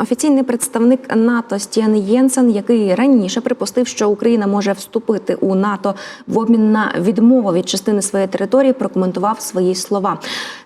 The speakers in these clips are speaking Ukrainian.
Офіційний представник НАТО Стіан Єнсен, який раніше припустив, що Україна може вступити у НАТО в обмін на відмову від частини своєї території, прокоментував свої слова.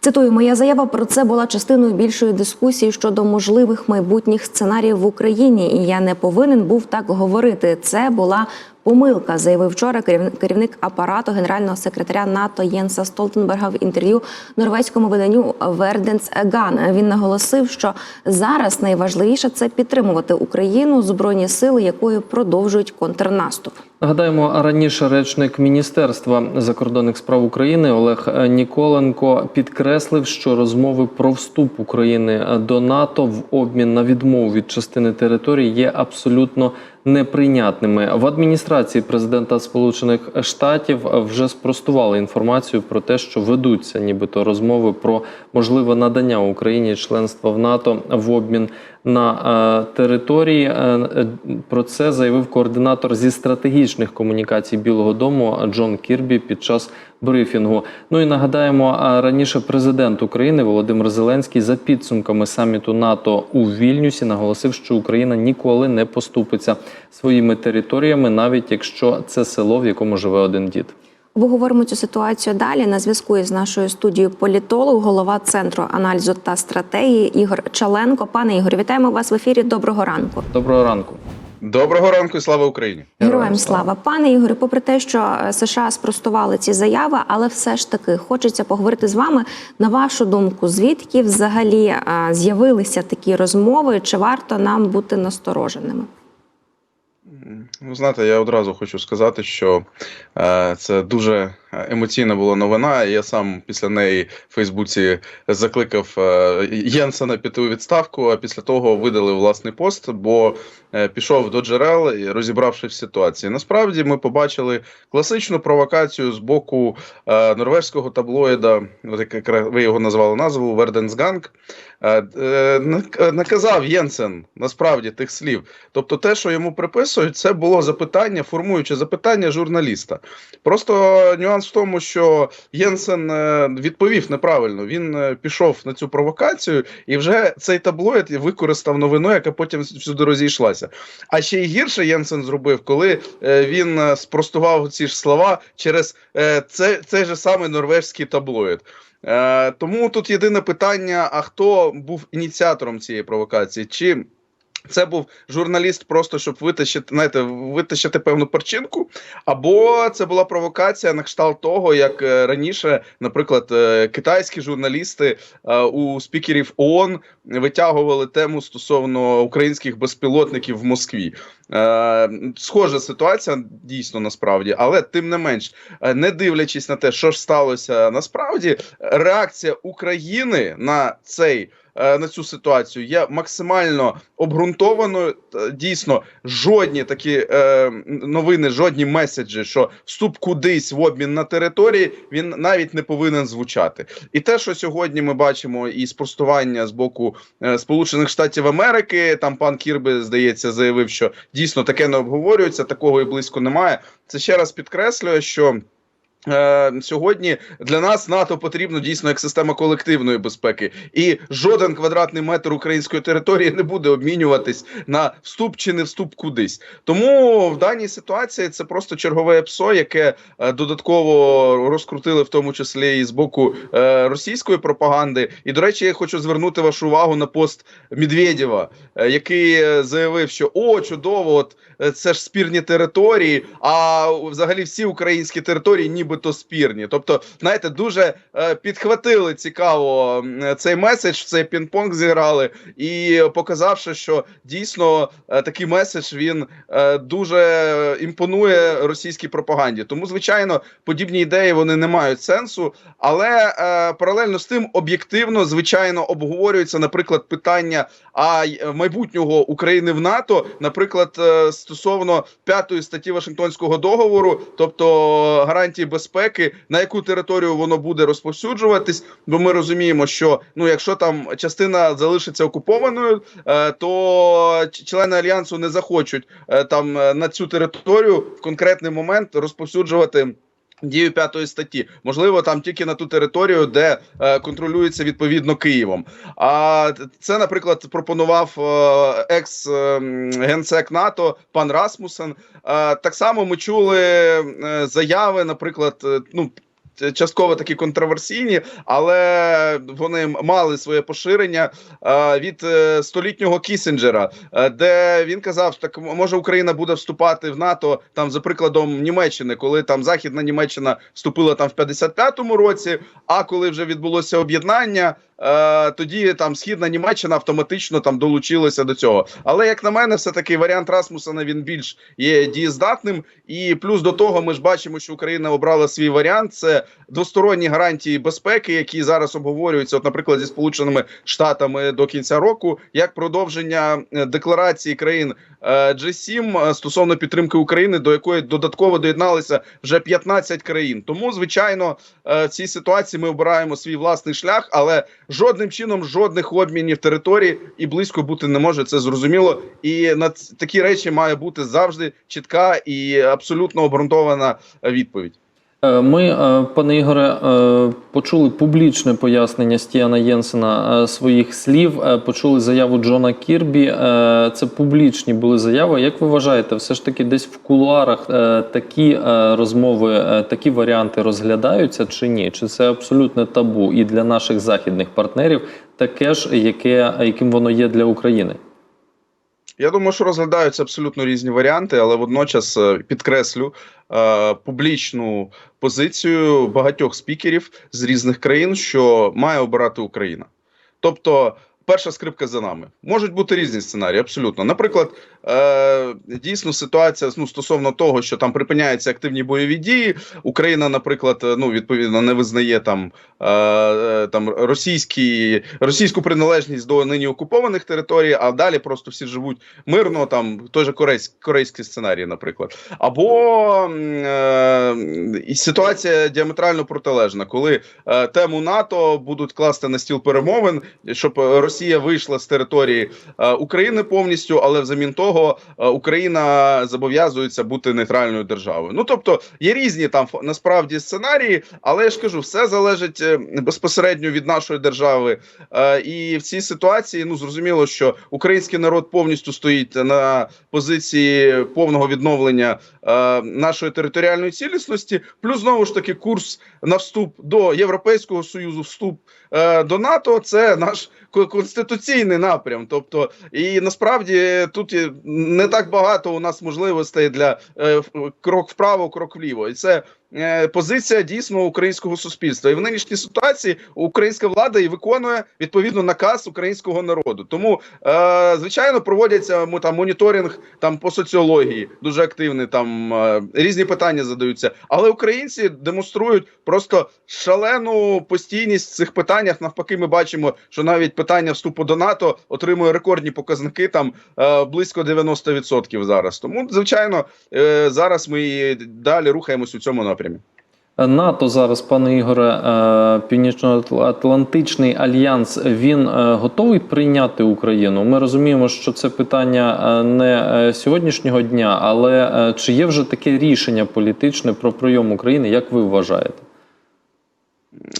Цитую, моя заява про це була частиною більшої дискусії щодо можливих майбутніх сценаріїв в Україні, і я не повинен був так говорити. Це була помилка, заявив вчора керів- керівник апарату генерального секретаря НАТО Єнса Столтенберга в інтерв'ю норвезькому виданню Верденс Еган. Він наголосив, що зараз найважливіше це підтримувати Україну, збройні сили якої продовжують контрнаступ. Нагадаємо, раніше речник Міністерства закордонних справ України Олег Ніколенко підкреслив, що розмови про вступ України до НАТО в обмін на відмову від частини території є абсолютно неприйнятними. В адміністрації президента Сполучених Штатів вже спростували інформацію про те, що ведуться, нібито розмови про можливе надання Україні членства в НАТО в обмін на е, території. Е, е, Про це заявив координатор зі стратегічних комунікацій Білого Дому Джон Кірбі під час брифінгу. Ну і нагадаємо, а раніше президент України Володимир Зеленський за підсумками саміту НАТО у Вільнюсі наголосив, що Україна ніколи не поступиться своїми територіями, навіть якщо це село, в якому живе один дід. Обговоримо цю ситуацію далі. На зв'язку із нашою студією політолог, голова центру аналізу та стратегії Ігор Чаленко. Пане Ігор, вітаємо вас в ефірі. Доброго ранку. Доброго ранку. Доброго ранку і слава Україні. Героям слава, пане Ігорю. Попри те, що е, США спростували ці заяви, але все ж таки хочеться поговорити з вами. На вашу думку, звідки взагалі е, з'явилися такі розмови? Чи варто нам бути настороженими? Ви знаєте, я одразу хочу сказати, що е, це дуже емоційна була новина. Я сам після неї в Фейсбуці закликав е, Єнсена піти у відставку, а після того видалив власний пост, бо е, пішов до джерел, і розібравшись в ситуації. Насправді ми побачили класичну провокацію з боку е, норвежського таблоїда, як ви його назвали назву Верденсганг. Е, е, нак- наказав Єнсен насправді тих слів. Тобто, те, що йому приписують, це було запитання, формуюче запитання журналіста. Просто нюанс в тому, що Єнсен е, відповів неправильно. Він е, пішов на цю провокацію, і вже цей таблоїд використав новину, яка потім всюди розійшлася. А ще й гірше Єнсен зробив, коли е, він спростував ці ж слова через це, цей же самий норвежський таблоїд. Тому тут єдине питання: а хто був ініціатором цієї провокації? Чи це був журналіст, просто щоб витащити, знаєте, витащити певну перчинку, або це була провокація на кшталт того, як е, раніше, наприклад, е, китайські журналісти е, у спікерів ООН витягували тему стосовно українських безпілотників в Москві. Схожа ситуація дійсно насправді, але тим не менш, не дивлячись на те, що ж сталося насправді, реакція України на цей. Е, На цю ситуацію є максимально обґрунтованою. Дійсно, жодні такі е, новини, жодні меседжі, що вступ кудись в обмін на території, він навіть не повинен звучати. І те, що сьогодні ми бачимо, і спростування з боку е, Сполучених Штатів Америки, там пан Кірби, здається, заявив, що дійсно таке не обговорюється, такого і близько немає. Це ще раз підкреслює, що. Е, Сьогодні для нас НАТО потрібно дійсно як система колективної безпеки, і жоден квадратний метр української території не буде обмінюватись на вступ чи не вступ кудись. Тому в даній ситуації це просто чергове ПСО, яке е, додатково розкрутили, в тому числі і з боку е, російської пропаганди. І до речі, я хочу звернути вашу увагу на пост Медведєва, який заявив, що о, чудово, от це ж спірні території, а взагалі всі українські території нібито спірні. Тобто, знаєте, дуже е, підхватили цікаво цей меседж, цей пінг-понг зіграли, і показавши, що дійсно е, такий меседж він е, дуже імпонує російській пропаганді. Тому, звичайно, подібні ідеї вони не мають сенсу. Але паралельно з тим об'єктивно, звичайно, обговорюється, наприклад, питання а майбутнього України в НАТО, наприклад, стосовно п'ятої статті Вашингтонського договору, тобто гарантії безпеки, на яку територію воно буде розповсюджуватись. Бо ми розуміємо, що ну, якщо там частина залишиться окупованою, е, то члени альянсу не захочуть е, там е, на цю територію в конкретний момент розповсюджувати. Дію п'ятої статті, можливо, там тільки на ту територію, де е, контролюється відповідно Києвом. А це, наприклад, пропонував е, екс е, генсек НАТО пан Расмусен. Е, так само ми чули е, заяви, наприклад, е, ну. Частково такі контроверсійні, але вони мали своє поширення е, від е, столітнього Кісінджера, е, де він казав, так може Україна буде вступати в НАТО там за прикладом Німеччини, коли там Західна Німеччина вступила там в 55-му році. А коли вже відбулося об'єднання, тоді там Східна Німеччина автоматично там долучилася до цього. Але як на мене, все таки варіант Расмусена він більш є дієздатним. І плюс до того, ми ж бачимо, що Україна обрала свій варіант. Це двосторонні гарантії безпеки, які зараз обговорюються, от, наприклад, зі Сполученими Штатами до кінця року, як продовження е, декларації країн е, G7 е, стосовно підтримки України, до якої додатково доєдналися вже 15 країн. Тому, звичайно, в цій ситуації ми обираємо свій власний шлях, але жодним чином жодних обмінів території і близько бути не може. Це зрозуміло. І на такі речі має бути завжди чітка і абсолютно обґрунтована відповідь. Е, Ми, е, пане Ігоре, е, почули публічне пояснення Стіана Єнсена своїх слів. Почули заяву Джона Кірбі. Це публічні були заяви. Як ви вважаєте, все ж таки десь в кулуарах такі розмови, такі варіанти розглядаються чи ні? Чи це абсолютне табу і для наших західних партнерів, таке ж, яке, яким воно є для України? Я думаю, що розглядаються абсолютно різні варіанти, але водночас е, підкреслю е, публічну позицію багатьох спікерів з різних країн, що має обирати Україна. Тобто, перша скрипка за нами. Можуть бути різні сценарії, абсолютно. Наприклад, е, дійсно ситуація ну, стосовно того, що там припиняються активні бойові дії. Україна, наприклад, е, ну відповідно не визнає там, е, е, там російські, російську приналежність до нині окупованих територій, а далі просто всі живуть мирно. Там той же корейський, корейський сценарій, наприклад, або е, ситуація діаметрально протилежна, коли е, тему НАТО будуть класти на стіл перемовин, щоб Росія вийшла з території е, України повністю, але взамін того е, Україна зобов'язується бути нейтральною державою. Ну тобто є різні там насправді сценарії, але я ж кажу, все залежить е, безпосередньо від нашої держави. І в цій ситуації ну зрозуміло, що український народ повністю стоїть на позиції повного відновлення нашої територіальної цілісності. Плюс знову ж таки курс на вступ до Європейського союзу, вступ до НАТО це наш конституційний напрям. Тобто, і насправді тут не так багато у нас можливостей для е, крок вправо, крок вліво, і це. Е, Позиція дійсно українського суспільства, і в нинішній ситуації українська влада і виконує відповідно наказ українського народу. Тому е, звичайно проводяться там моніторинг там по соціології, дуже активний. Там е, різні питання задаються. Але українці демонструють просто шалену постійність в цих питаннях. Навпаки, ми бачимо, що навіть питання вступу до НАТО отримує рекордні показники там близько 90% зараз. Тому, звичайно, зараз ми далі рухаємось у цьому напрямі. НАТО зараз, пане Ігоре, е, Північно-Атлантичний альянс він е, готовий прийняти Україну. Ми розуміємо, що це питання е, не сьогоднішнього дня, але чи є вже таке рішення політичне про прийом України? Як ви вважаєте?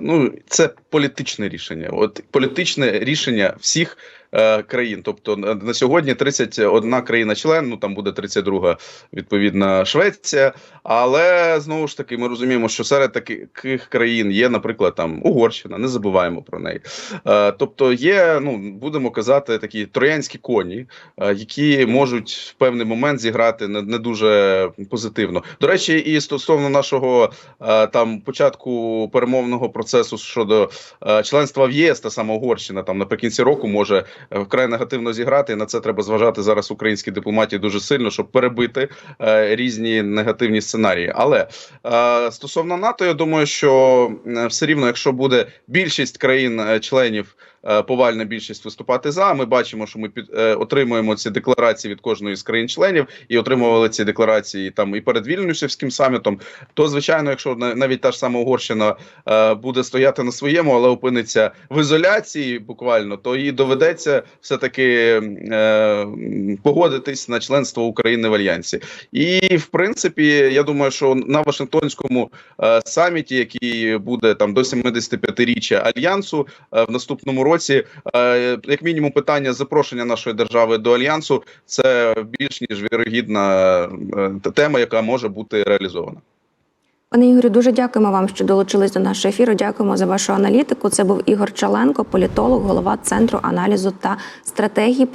Ну, це політичне рішення. От політичне рішення всіх країн. Тобто на, на сьогодні 31 країна-член, ну там буде 32 відповідна Швеція. Але знову ж таки, ми розуміємо, що серед таких країн є, наприклад, там Угорщина, не забуваємо про неї. Е, тобто є, ну будемо казати, такі троянські коні, е, які можуть в певний момент зіграти не, дуже позитивно. До речі, і стосовно нашого е, там початку перемовного процесу щодо е, членства в ЄС, та сама Угорщина там наприкінці року може е, вкрай негативно зіграти. І на це треба зважати зараз українській дипломатії дуже сильно, щоб перебити е, різні негативні сценарії. Але е, стосовно НАТО, я думаю, що е, все рівно, якщо буде більшість країн-членів е, повальна більшість виступати за. Ми бачимо, що ми під е, отримуємо ці декларації від кожної з країн-членів і отримували ці декларації там і перед Вільнюсівським самітом. То звичайно, якщо на- навіть та ж сама Угорщина е, буде стояти на своєму, але опиниться в ізоляції, буквально, то їй доведеться все таки е, погодитись на членство України в альянсі. І в принципі, я думаю, що на Вашингтонському е, саміті, який буде там до 75-річчя альянсу е, в наступному році, е, як мінімум, питання запрошення нашої держави до альянсу це більш ніж вірогідна е, тема, яка може бути реалізована. Пане Ігорю, дуже дякуємо вам, що долучились до нашого ефіру. Дякуємо за вашу аналітику. Це був Ігор Чаленко, політолог, голова центру аналізу та стратегії.